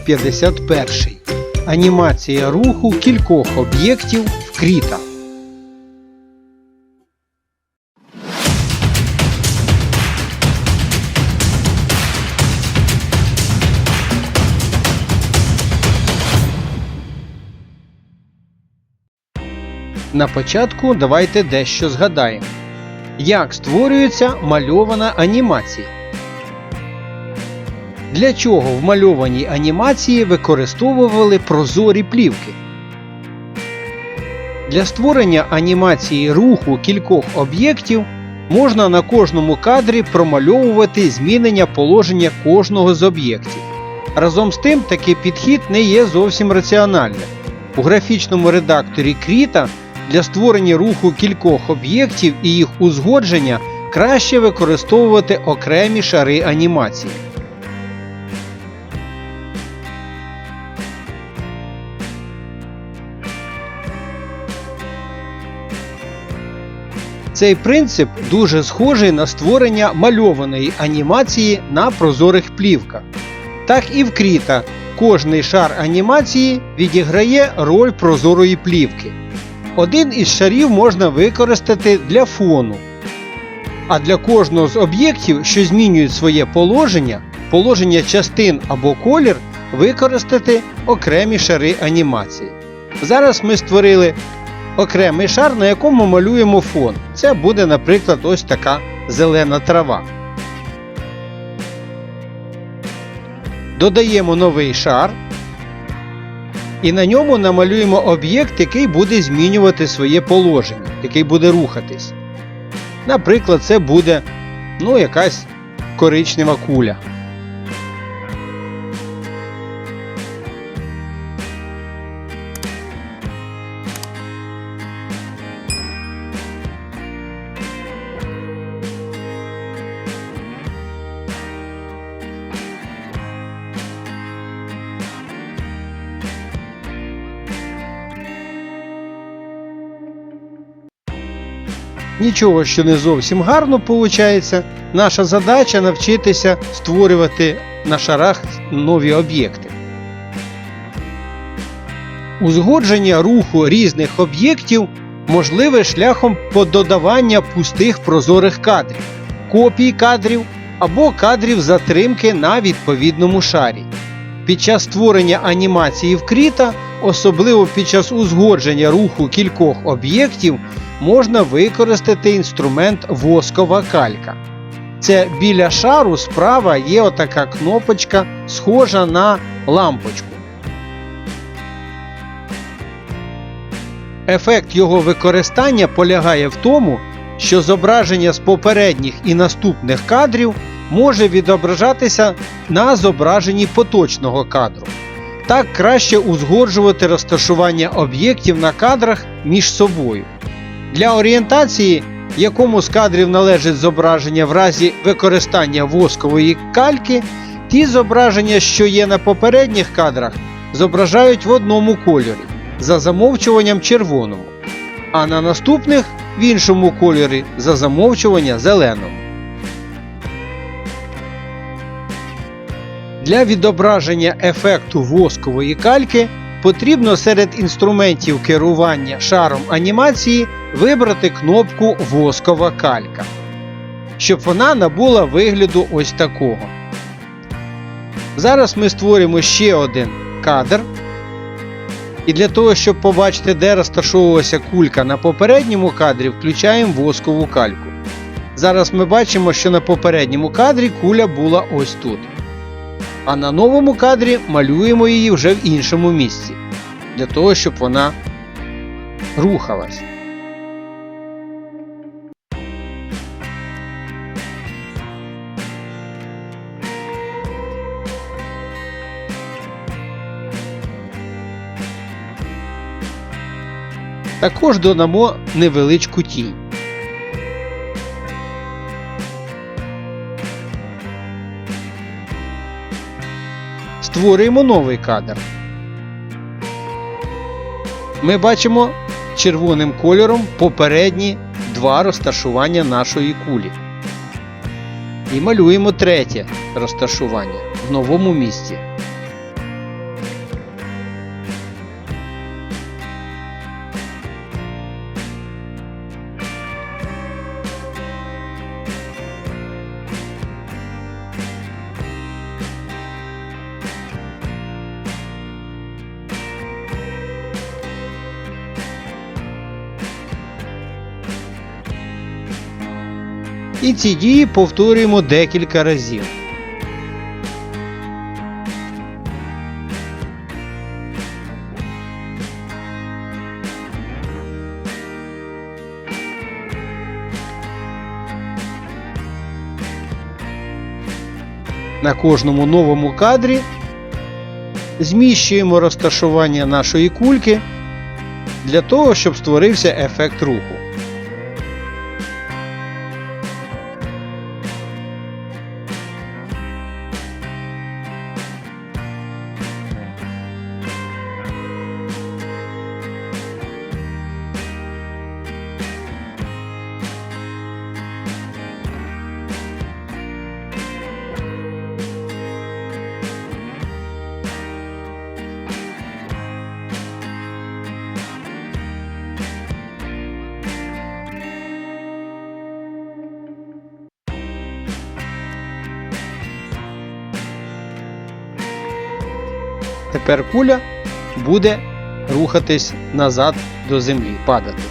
Урок 51. Анімація руху кількох об'єктів в кріта. На початку давайте дещо згадаємо. Як створюється мальована анімація? Для чого в мальованій анімації використовували прозорі плівки? Для створення анімації руху кількох об'єктів можна на кожному кадрі промальовувати змінення положення кожного з об'єктів. Разом з тим, такий підхід не є зовсім раціональним. У графічному редакторі Кріта для створення руху кількох об'єктів і їх узгодження краще використовувати окремі шари анімації. Цей принцип дуже схожий на створення мальованої анімації на прозорих плівках. Так і в Кріта кожний шар анімації відіграє роль прозорої плівки. Один із шарів можна використати для фону. А для кожного з об'єктів, що змінюють своє положення, положення частин або колір, використати окремі шари анімації. Зараз ми створили окремий шар, на якому малюємо фон. Це буде, наприклад, ось така зелена трава. Додаємо новий шар. І на ньому намалюємо об'єкт, який буде змінювати своє положення, який буде рухатись. Наприклад, це буде ну, якась коричнева куля. Нічого, що не зовсім гарно виходить. Наша задача навчитися створювати на шарах нові об'єкти. Узгодження руху різних об'єктів можливе шляхом пододавання пустих прозорих кадрів, копій кадрів або кадрів затримки на відповідному шарі. Під час створення анімації в Кріта, особливо під час узгодження руху кількох об'єктів, можна використати інструмент воскова калька. Це біля шару справа є отака кнопочка, схожа на лампочку. Ефект його використання полягає в тому, що зображення з попередніх і наступних кадрів може відображатися на зображенні поточного кадру. Так краще узгоджувати розташування об'єктів на кадрах між собою. Для орієнтації, якому з кадрів належить зображення в разі використання воскової кальки, ті зображення, що є на попередніх кадрах, зображають в одному кольорі за замовчуванням червоному, а на наступних в іншому кольорі за замовчування зеленому. Для відображення ефекту воскової кальки потрібно серед інструментів керування шаром анімації вибрати кнопку Воскова калька, щоб вона набула вигляду ось такого. Зараз ми створимо ще один кадр. І для того, щоб побачити, де розташовувалася кулька на попередньому кадрі, включаємо воскову кальку. Зараз ми бачимо, що на попередньому кадрі куля була ось тут. А на новому кадрі малюємо її вже в іншому місці, для того, щоб вона рухалась. Також додамо невеличку тінь. Створюємо новий кадр. Ми бачимо червоним кольором попередні два розташування нашої кулі. І малюємо третє розташування в новому місці. І ці дії повторюємо декілька разів. На кожному новому кадрі зміщуємо розташування нашої кульки для того, щоб створився ефект руху. Тепер куля буде рухатись назад до землі, падати.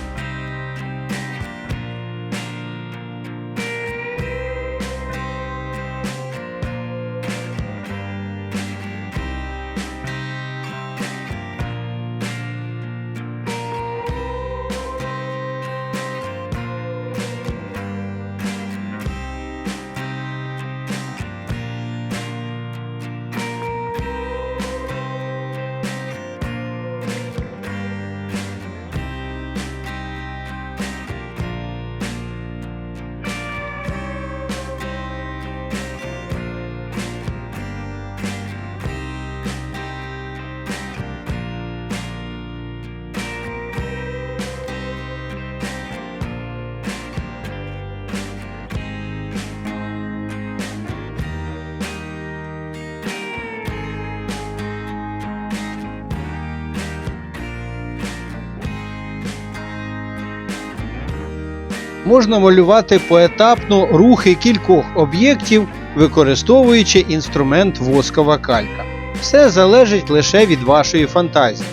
Можна малювати поетапно рухи кількох об'єктів, використовуючи інструмент воскова калька. Все залежить лише від вашої фантазії.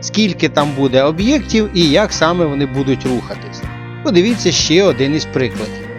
Скільки там буде об'єктів і як саме вони будуть рухатись. Подивіться ще один із прикладів.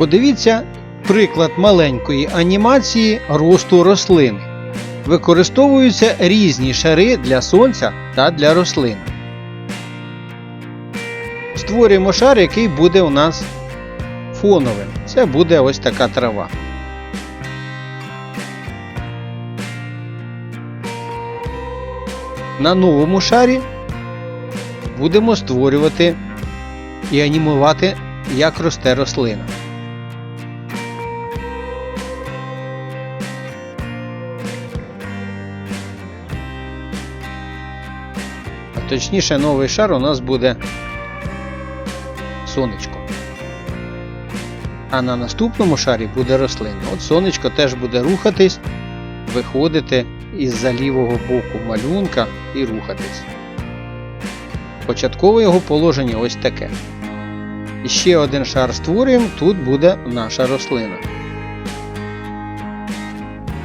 Подивіться приклад маленької анімації росту рослини. Використовуються різні шари для сонця та для рослин. Створюємо шар, який буде у нас фоновим. Це буде ось така трава. На новому шарі будемо створювати і анімувати, як росте рослина. Точніше, новий шар у нас буде сонечко. А на наступному шарі буде рослина. От сонечко теж буде рухатись, виходити із-за лівого боку малюнка і рухатись. Початкове його положення ось таке. І ще один шар створюємо, тут буде наша рослина.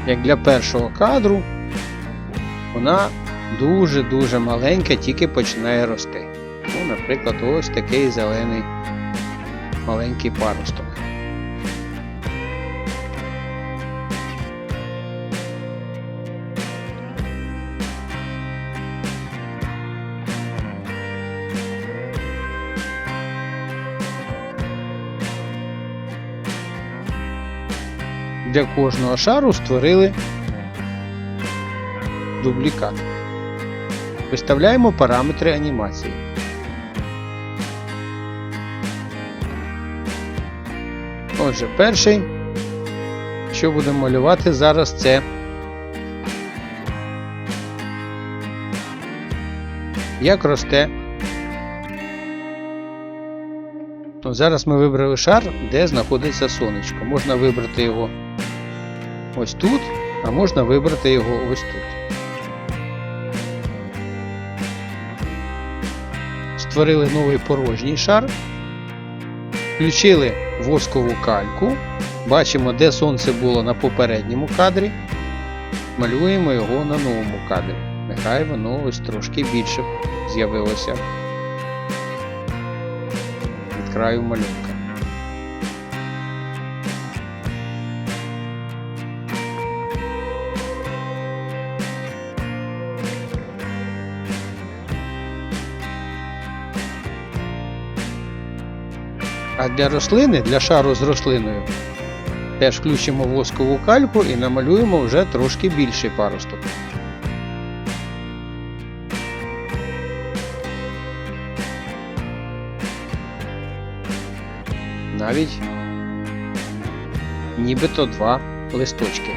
Як для першого кадру, вона дуже-дуже маленька, тільки починає рости. Ну, наприклад, ось такий зелений маленький паросток. Для кожного шару створили дублікат. Виставляємо параметри анімації. Отже, перший, що будемо малювати зараз, це як росте. Ну, зараз ми вибрали шар, де знаходиться сонечко. Можна вибрати його ось тут, а можна вибрати його ось тут. Створили новий порожній шар. Включили воскову кальку. Бачимо, де сонце було на попередньому кадрі. Малюємо його на новому кадрі. Нехай воно ось трошки більше з'явилося від краю малюнка. А для рослини, для шару з рослиною, теж включимо воскову кальку і намалюємо вже трошки більший паросток. Навіть нібито два листочки.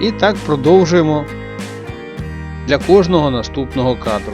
І так продовжуємо для кожного наступного кадру.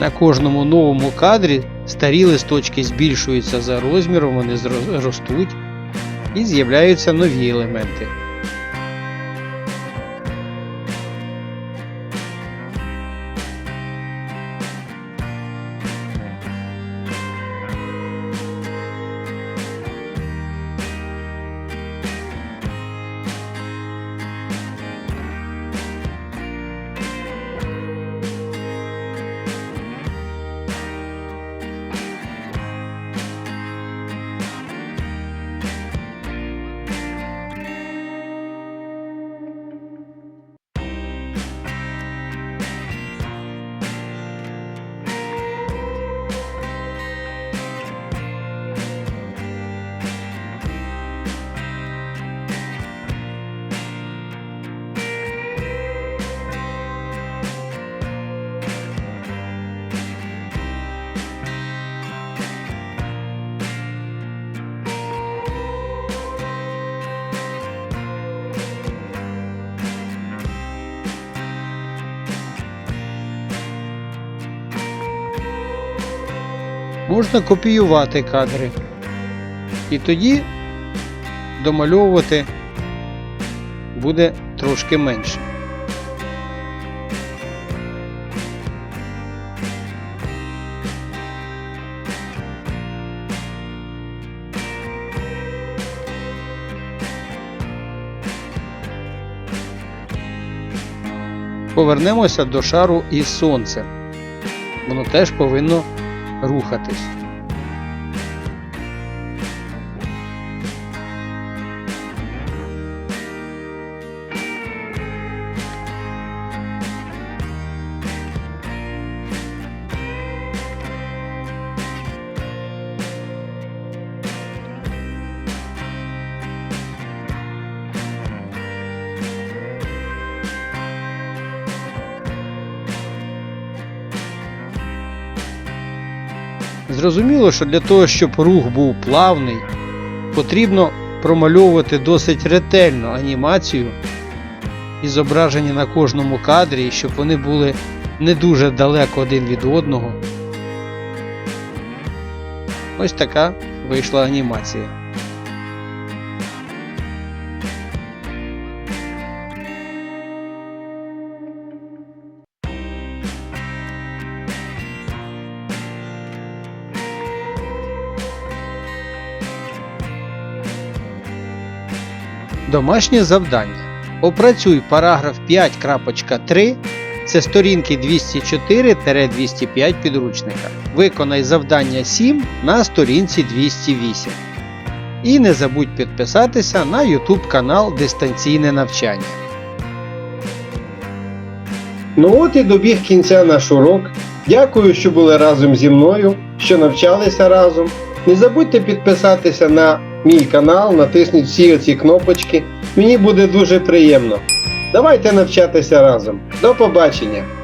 На кожному новому кадрі старі листочки збільшуються за розміром, вони зростуть ростуть і з'являються нові елементи. Можна копіювати кадри. І тоді домальовувати буде трошки менше. Повернемося до шару із сонцем. Воно теж повинно рухатись. Зрозуміло, що для того, щоб рух був плавний, потрібно промальовувати досить ретельно анімацію і зображення на кожному кадрі, щоб вони були не дуже далеко один від одного. Ось така вийшла анімація. Домашнє завдання. Опрацюй параграф 5.3. Це сторінки 204-205 підручника. Виконай завдання 7 на сторінці 208. І не забудь підписатися на YouTube канал Дистанційне навчання. Ну от і добіг кінця наш урок. Дякую, що були разом зі мною, що навчалися разом. Не забудьте підписатися на мій канал, натисніть всі оці кнопочки. Мені буде дуже приємно. Давайте навчатися разом. До побачення!